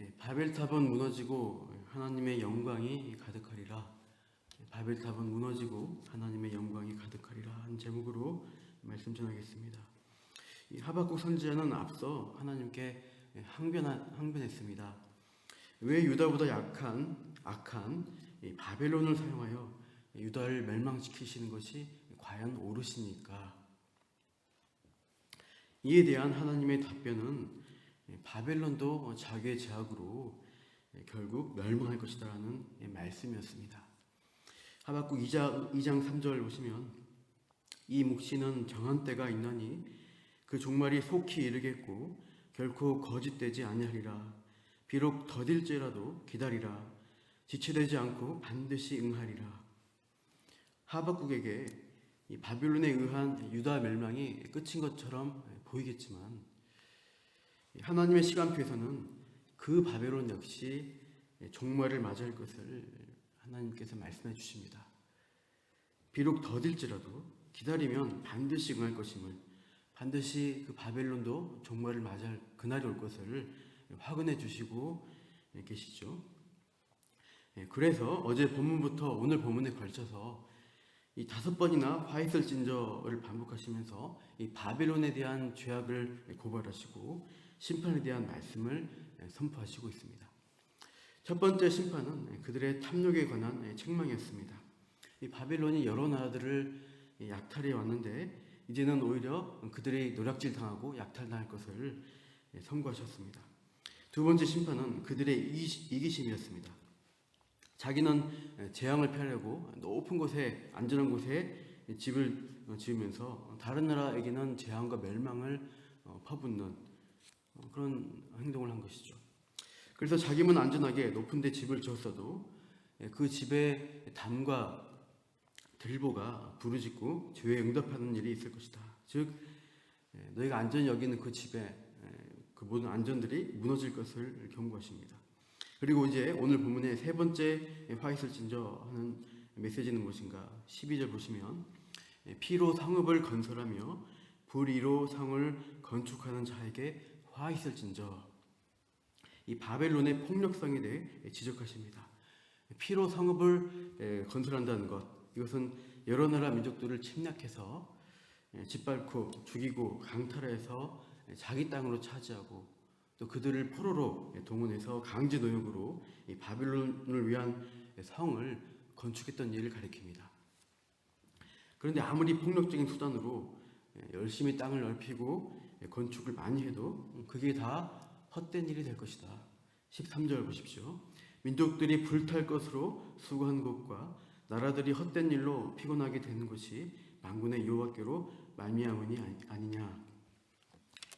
예, 바벨탑은 무너지고 하나님의 영광이 가득하리라. 예, 바벨탑은 무너지고 하나님의 영광이 가득하리라 한 제목으로 말씀 전하겠습니다. 이 하박국 선지자는 앞서 하나님께 항변하, 항변했습니다. 왜 유다보다 약한 악한 이 바벨론을 사용하여 유다를 멸망시키시는 것이 과연 옳으십니까? 이에 대한 하나님의 답변은 바벨론도 자기의 제약으로 결국 멸망할 것이다라는 말씀이었습니다. 하박국 2장, 2장 3절 보시면 이 묵시는 정한 때가 있나니 그 종말이 속히 이르겠고 결코 거짓되지 아니하리라. 비록 더딜지라도 기다리라. 지체되지 않고 반드시 응하리라. 하박국에게 이 바빌론에 의한 유다 멸망이 끝인 것처럼 보이겠지만 하나님의 시간표에서는 그 바벨론 역시 종말을 맞이할 것을 하나님께서 말씀해 주십니다. 비록 더딜지라도 기다리면 반드시 응할 것임을 반드시 그 바벨론도 종말을 맞이할 그날이 올 것을 확언해 주시고 계시죠. 그래서 어제 본문부터 오늘 본문에 걸쳐서 이 다섯 번이나 화이슬 진저를 반복하시면서 이 바벨론에 대한 죄악을 고발하시고 심판에 대한 말씀을 선포하시고 있습니다. 첫 번째 심판은 그들의 탐욕에 관한 책망이었습니다. 이 바벨론이 여러 나라들을 약탈해 왔는데 이제는 오히려 그들이 노략질 당하고 약탈당할 것을 선고하셨습니다. 두 번째 심판은 그들의 이기심이었습니다. 자기는 재앙을 피하려고 높은 곳에 안전한 곳에 집을 지으면서 다른 나라에게는 재앙과 멸망을 퍼붓는 그런 행동을 한 것이죠. 그래서 자기만 안전하게 높은 데 집을 지었어도 그 집에 담과 들보가 부르짖고 죄에 응답하는 일이 있을 것이다. 즉 너희가 안전히 여기는 그 집에 그 모든 안전들이 무너질 것을 경고하십니다. 그리고 이제 오늘 본문의 세 번째 화이슬 진저하는 메시지는 무엇인가? 12절 보시면 피로 성읍을 건설하며 불의로 성을 건축하는 자에게 화이슬 진저 이 바벨론의 폭력성에 대해 지적하십니다. 피로 성읍을 건설한다는 것 이것은 여러 나라 민족들을 침략해서 짓밟고 죽이고 강탈해서 자기 땅으로 차지하고 또 그들을 포로로 동원해서 강제 노역으로 바빌론을 위한 성을 건축했던 일을 가리킵니다. 그런데 아무리 폭력적인 수단으로 열심히 땅을 넓히고 건축을 많이 해도 그게 다 헛된 일이 될 것이다. 13절 보십시오. 민족들이 불탈 것으로 수고한 것과 나라들이 헛된 일로 피곤하게 되는 것이 만군의 여호와께로 말미암으니 아니냐.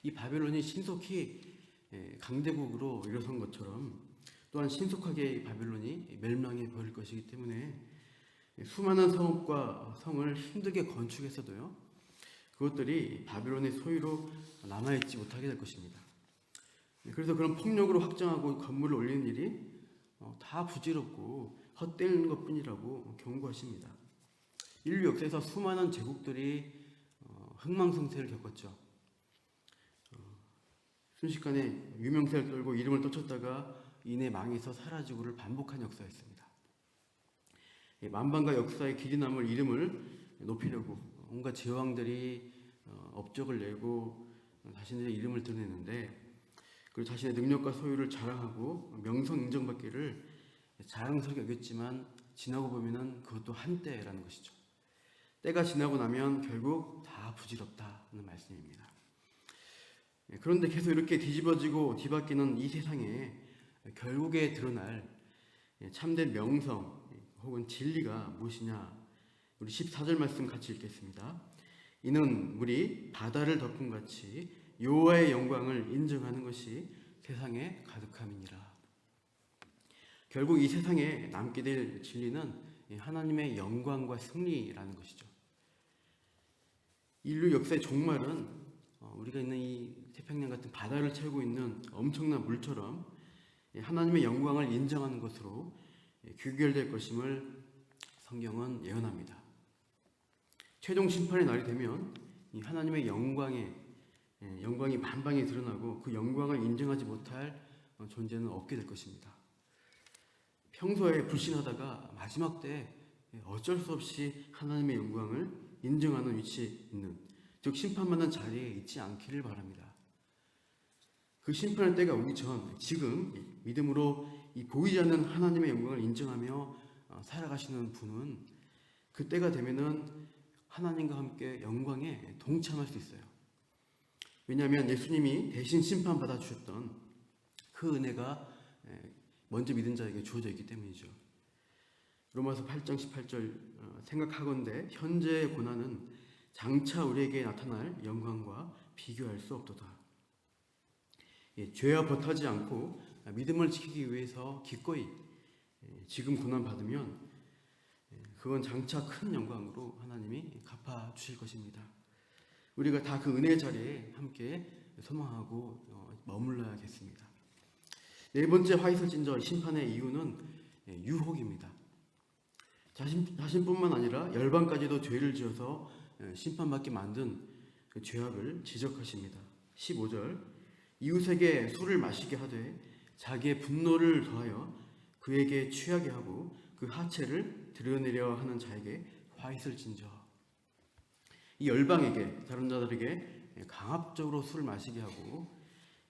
이 바벨론이 신속히 예, 강대국으로 일어선 것처럼 또한 신속하게 바빌론이 멸망해 버릴 것이기 때문에 수많은 성읍과 성을 힘들게 건축했어도요 그것들이 바빌론의 소유로 남아있지 못하게 될 것입니다. 그래서 그런 폭력으로 확장하고 건물을 올리는 일이 어, 다 부질없고 헛되는 것 뿐이라고 경고하십니다. 인류 역사에서 수많은 제국들이 어, 흥망성쇠를 겪었죠. 순식간에 유명세를 떨고 이름을 떠쳤다가 이내 망해서 사라지고를 반복한 역사였습니다. 만방과 역사의 길이 남을 이름을 높이려고 온갖 제왕들이 어, 업적을 내고 자신의 이름을 드러냈는데 그리고 자신의 능력과 소유를 자랑하고 명성 인정받기를 자랑스럽게 여겼지만 지나고 보면은 그것도 한때라는 것이죠. 때가 지나고 나면 결국 다 부질없다는 말씀입니다. 예, 그런데 계속 이렇게 뒤집어지고 뒤바뀌는 이 세상에 결국에 드러날 예, 참된 명성 혹은 진리가 무엇이냐? 우리 14절 말씀 같이 읽겠습니다. 이는 우리 바다를 덮은 같이 여호와의 영광을 인정하는 것이 세상에 가득함이니라. 결국 이 세상에 남게 될 진리는 하나님의 영광과 승리라는 것이죠. 인류 역사의 종말은 어, 우리가 있는 이 태평양 같은 바다를 채우고 있는 엄청난 물처럼 하나님의 영광을 인정하는 것으로 규결될 것임을 성경은 예언합니다. 최종 심판의 날이 되면 하나님의 영광에 영광이 만방에 드러나고 그 영광을 인정하지 못할 어, 존재는 없게 될 것입니다. 평소에 불신하다가 마지막 때 어쩔 수 없이 하나님의 영광을 인정하는 위치에 있는 즉 심판받는 자리에 있지 않기를 바랍니다. 그 심판의 때가 오기 전 지금 믿음으로 이 보이지 않는 하나님의 영광을 인정하며 어, 살아가시는 분은 그 때가 되면은 하나님과 함께 영광에 동참할 수 있어요. 왜냐하면 예수님이 대신 심판 받아 주셨던 그 은혜가 에, 먼저 믿은 자에게 주어져 있기 때문이죠. 로마서 8장 18절 어, 생각하건대 현재의 고난은 장차 우리에게 나타날 영광과 비교할 수 없도다. 예, 죄와 버타지 않고 믿음을 지키기 위해서 기꺼이 예, 지금 고난 받으면 예, 그건 장차 큰 영광으로 하나님이 갚아 주실 것입니다. 우리가 다 그 은혜 자리에 함께 소망하고 어, 머물러야겠습니다. 네 번째 화이슬진저 심판의 이유는 예, 유혹입니다. 자신, 자신뿐만 아니라 열방까지도 죄를 지어서 예, 심판받게 만든 그 죄악을 지적하십니다. 15절 이웃에게 술을 마시게 하되 자기의 분노를 더하여 그에게 취하게 하고 그 하체를 드러내려 하는 자에게 화이슬 진저 이 열방에게 다른 자들에게 강압적으로 술을 마시게 하고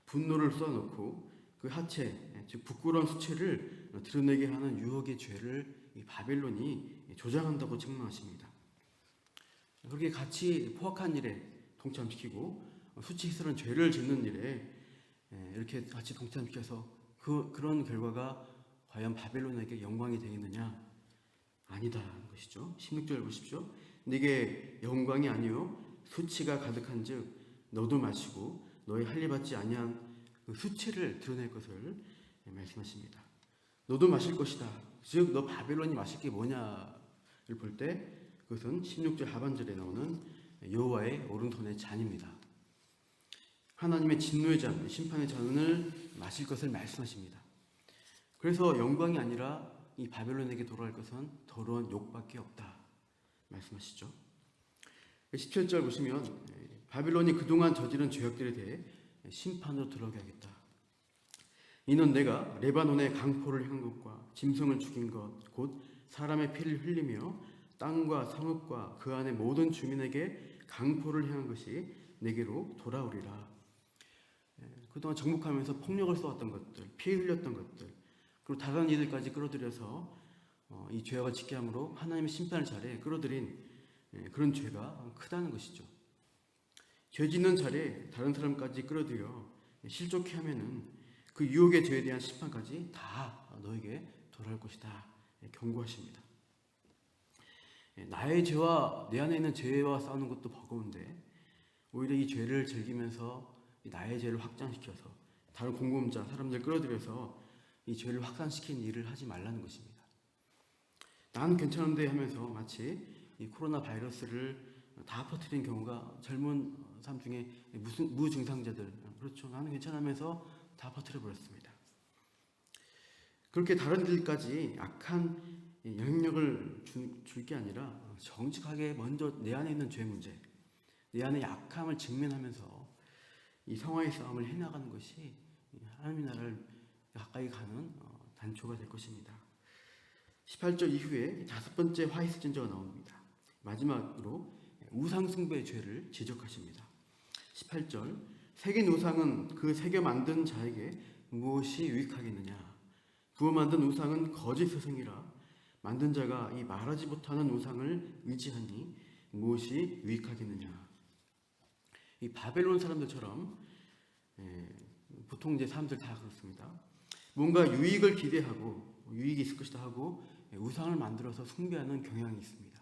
분노를 쏟아놓고 그 하체 즉 부끄러운 수체를 드러내게 하는 유혹의 죄를 이 바벨론이 조장한다고 책망하십니다. 그렇게 같이 포악한 일에 동참시키고 수치스러운 죄를 짓는 일에 예, 이렇게 같이 동참시켜서 그 그런 결과가 과연 바벨론에게 영광이 되겠느냐? 아니다라는 것이죠. 16절 보십시오. 네게 영광이 아니요 수치가 가득한즉 너도 마시고 너의 할례 받지 아니한 그 수치를 드러낼 것을 말씀하십니다. 너도 마실 것이다. 즉 너 바벨론이 마실 게 뭐냐를 볼 때 그것은 16절 하반절에 나오는 여호와의 오른손의 잔입니다. 하나님의 진노의 잔, 심판의 잔을 마실 것을 말씀하십니다. 그래서 영광이 아니라 이 바벨론에게 돌아갈 것은 더러운 욕밖에 없다. 말씀하시죠. 17절 보시면 바벨론이 그동안 저지른 죄악들에 대해 심판으로 들어가게 하겠다. 이는 내가 레바논의 강포를 향한 것과 짐승을 죽인 것, 곧 사람의 피를 흘리며 땅과 성읍과 그 안의 모든 주민에게 강포를 향한 것이 내게로 돌아오리라. 그동안 정복하면서 폭력을 쏘았던 것들, 피 흘렸던 것들, 그리고 다른 이들까지 끌어들여서 어, 이 죄악을 짓게 함으로 하나님의 심판을 자리에 끌어들인 예, 그런 죄가 크다는 것이죠. 죄 짓는 자리에 다른 사람까지 끌어들여 실족해 하면은 그 유혹의 죄에 대한 심판까지 다 너에게 돌아올 것이다. 예, 경고하십니다. 예, 나의 죄와 내 안에 있는 죄와 싸우는 것도 버거운데 오히려 이 죄를 즐기면서 나의 죄를 확장시켜서 다른 공범자 사람들 끌어들여서 이 죄를 확산시키는 일을 하지 말라는 것입니다. 난 괜찮은데 하면서 마치 이 코로나 바이러스를 다 퍼뜨린 경우가 젊은 사람 중에 무슨 무증상자들 그렇죠. 나는 괜찮으면서 다 퍼뜨려 버렸습니다. 그렇게 다른 일까지 악한 영향력을 줄 게 아니라 정직하게 먼저 내 안에 있는 죄 문제, 내 안의 약함을 직면하면서 이 성화의 싸움을 해나가는 것이 하나님의 나라를 가까이 가는 어, 단초가 될 것입니다. 18절 이후에 다섯 번째 화이트 진저가 나옵니다. 마지막으로 우상숭배의 죄를 지적하십니다. 18절 새긴 우상은 그 새겨 만든 자에게 무엇이 유익하겠느냐? 부어 만든 우상은 거짓 스승이라 만든 자가 이 말하지 못하는 우상을 의지하니 무엇이 유익하겠느냐? 이 바벨론 사람들처럼 예, 보통 이제 사람들 다 그렇습니다. 뭔가 유익을 기대하고 유익이 있을 것이다 하고 예, 우상을 만들어서 숭배하는 경향이 있습니다.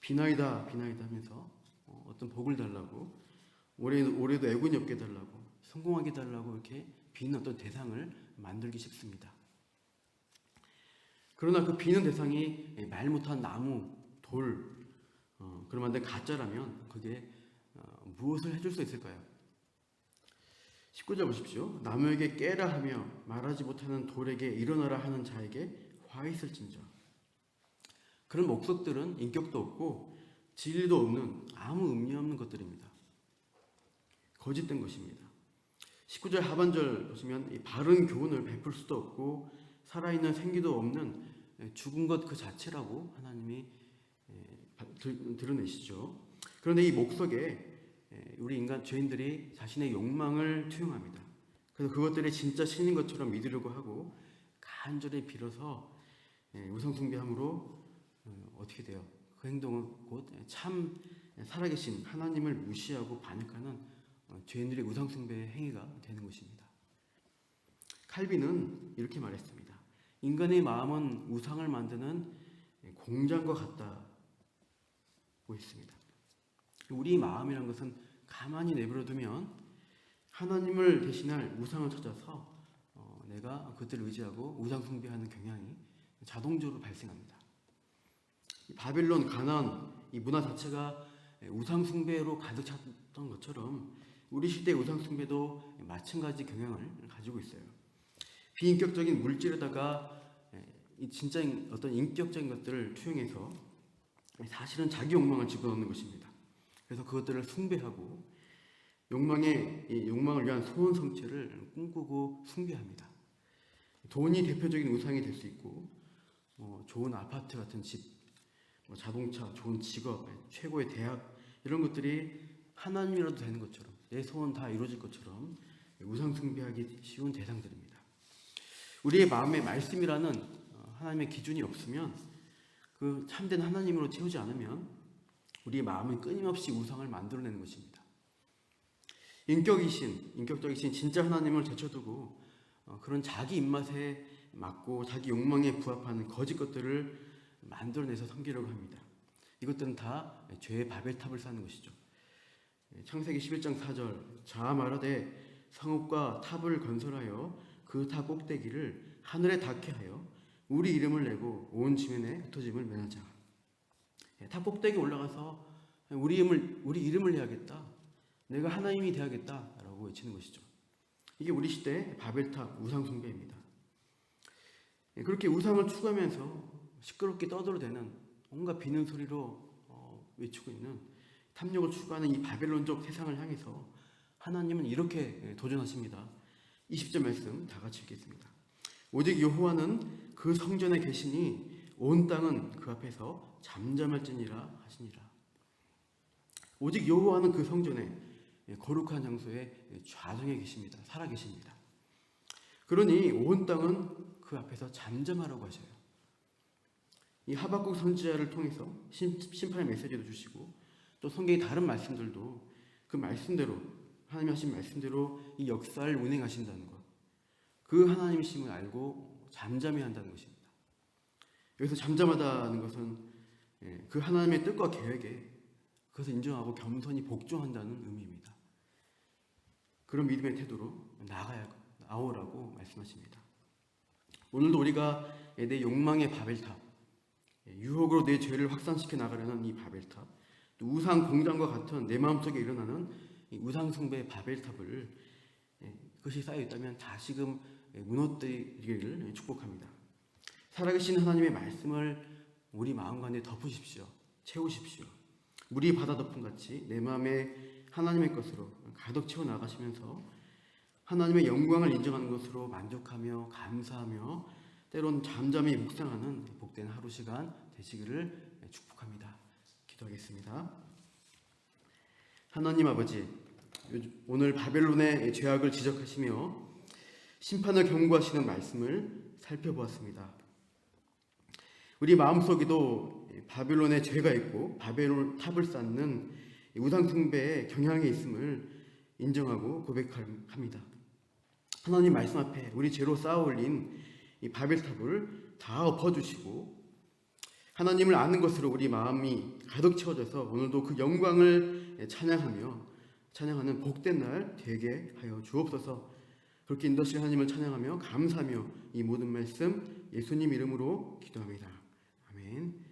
비나이다 비나이다 하면서 어, 어떤 복을 달라고 올해 올해도 애군이 없게 달라고 성공하게 달라고 이렇게 비는 어떤 대상을 만들기 쉽습니다. 그러나 그 비는 대상이 말 못한 나무, 돌, 어, 그런 만든 가짜라면 그게 어, 무엇을 해줄 수 있을까요? 19절 보십시오. 나무에게 깨라 하며 말하지 못하는 돌에게 일어나라 하는 자에게 화 있을진저. 그런 목석들은 인격도 없고 진리도 없는 아무 의미 없는 것들입니다. 거짓된 것입니다. 19절 하반절 보시면 이 바른 교훈을 베풀 수도 없고 살아있는 생기도 없는 예, 죽은 것 그 자체라고 하나님이 예, 드러내시죠. 그런데 이 목석에 예, 우리 인간 죄인들이 자신의 욕망을 투영합니다. 그래서 그것들이 진짜 신인 것처럼 믿으려고 하고 간절히 빌어서 예, 우상 숭배함으로 어, 어떻게 돼요? 그 행동은 곧 참 살아계신 하나님을 무시하고 반역하는 어, 죄인들의 우상 숭배의 행위가 되는 것입니다. 칼빈은 이렇게 말했습니다. 인간의 마음은 우상을 만드는 공장과 같다고 했습니다. 우리 마음이란 것은 가만히 내버려두면 하나님을 대신할 우상을 찾아서 어, 내가 그들을 의지하고 우상 숭배하는 경향이 자동적으로 발생합니다. 이 바빌론 가난 이 문화 자체가 우상 숭배로 가득 찼던 것처럼 우리 시대 우상 숭배도 마찬가지 경향을 가지고 있어요. 비인격적인 물질에다가 이 진짜 어떤 인격적인 것들을 투영해서 사실은 자기 욕망을 집어넣는 것입니다. 그래서 그것들을 숭배하고 욕망의 이 욕망을 위한 소원 성취를 꿈꾸고 숭배합니다. 돈이 대표적인 우상이 될 수 있고 뭐 좋은 아파트 같은 집, 뭐 자동차, 좋은 직업, 최고의 대학 이런 것들이 하나님이라도 되는 것처럼 내 소원 다 이루어질 것처럼 우상 숭배하기 쉬운 대상들입니다. 우리의 마음에 말씀이라는 어, 하나님의 기준이 없으면 그 참된 하나님으로 채우지 않으면 우리의 마음은 끊임없이 우상을 만들어내는 것입니다. 인격이신, 인격적이신 진짜 하나님을 제쳐두고 어, 그런 자기 입맛에 맞고 자기 욕망에 부합하는 거짓 것들을 만들어내서 섬기려고 합니다. 이것들은 다 죄의 바벨탑을 쌓는 것이죠. 창세기 11장 4절 자아 말하되 성읍과 탑을 건설하여 그 탑 꼭대기를 하늘에 닿게 하여 우리 이름을 내고 온 지면에 흩어짐을 면하자. 예, 탑 꼭대기 올라가서 우리 이름을 우리 이름을 내야겠다. 내가 하나님이 되야겠다라고 외치는 것이죠. 이게 우리 시대 바벨탑 우상 숭배입니다. 예, 그렇게 우상을 추구하면서 시끄럽게 떠들어대는 온갖 비는 소리로 어, 외치고 있는 탐욕을 추구하는 이 바벨론적 세상을 향해서 하나님은 이렇게 예, 도전하십니다. 20절 말씀 다 같이 읽겠습니다. 오직 여호와는 그 성전에 계시니 온 땅은 그 앞에서 잠잠할지니라 하시니라. 오직 여호와는 그 성전에 예, 거룩한 장소에 좌정에 계십니다. 살아 계십니다. 그러니 온 땅은 그 앞에서 잠잠하라고 하셔요. 이 하박국 선지자를 통해서 심, 심판의 메시지도 주시고 또 성경의 다른 말씀들도 그 말씀대로 하나님 하신 말씀대로 이 역사를 운행하신다는 것. 그 하나님이심을 알고 잠잠해야 한다는 것입니다. 여기서 잠잠하다는 것은 예, 그 하나님의 뜻과 계획에 그것을 인정하고 겸손히 복종한다는 의미입니다. 그런 믿음의 태도로 나아가야 나오라고 말씀하십니다. 오늘도 우리가 내 욕망의 바벨탑, 예, 유혹으로 내 죄를 확산시켜 나가려는 이 바벨탑, 또 우상 공장과 같은 내 마음속에 일어나는 이 우상 숭배의 바벨탑을 예, 그것이 쌓여 있다면 다시금 예, 무너뜨리기를 축복합니다. 살아계신 하나님의 말씀을 우리 마음 가운데 덮으십시오. 채우십시오. 물이 바다 덮음 같이 내 마음에 하나님의 것으로 가득 채워 나가시면서 하나님의 영광을 인정하는 것으로 만족하며 감사하며 때론 잠잠히 묵상하는 복된 하루 시간 되시기를 축복합니다. 기도하겠습니다. 하나님 아버지, 오늘 바벨론의 죄악을 지적하시며 심판을 경고하시는 말씀을 살펴보았습니다. 우리 마음속에도 바벨론의 죄가 있고 바벨론 탑을 쌓는 우상 숭배의 경향이 있음을 인정하고 고백합니다. 하나님 말씀 앞에 우리 죄로 쌓아 올린 이 바벨탑을 다 엎어주시고 하나님을 아는 것으로 우리 마음이 가득 채워져서 오늘도 그 영광을 찬양하며 찬양하는 복된 날 되게 하여 주옵소서. 그렇게 인도실 하나님을 찬양하며 감사하며 이 모든 말씀 예수님 이름으로 기도합니다. 아멘.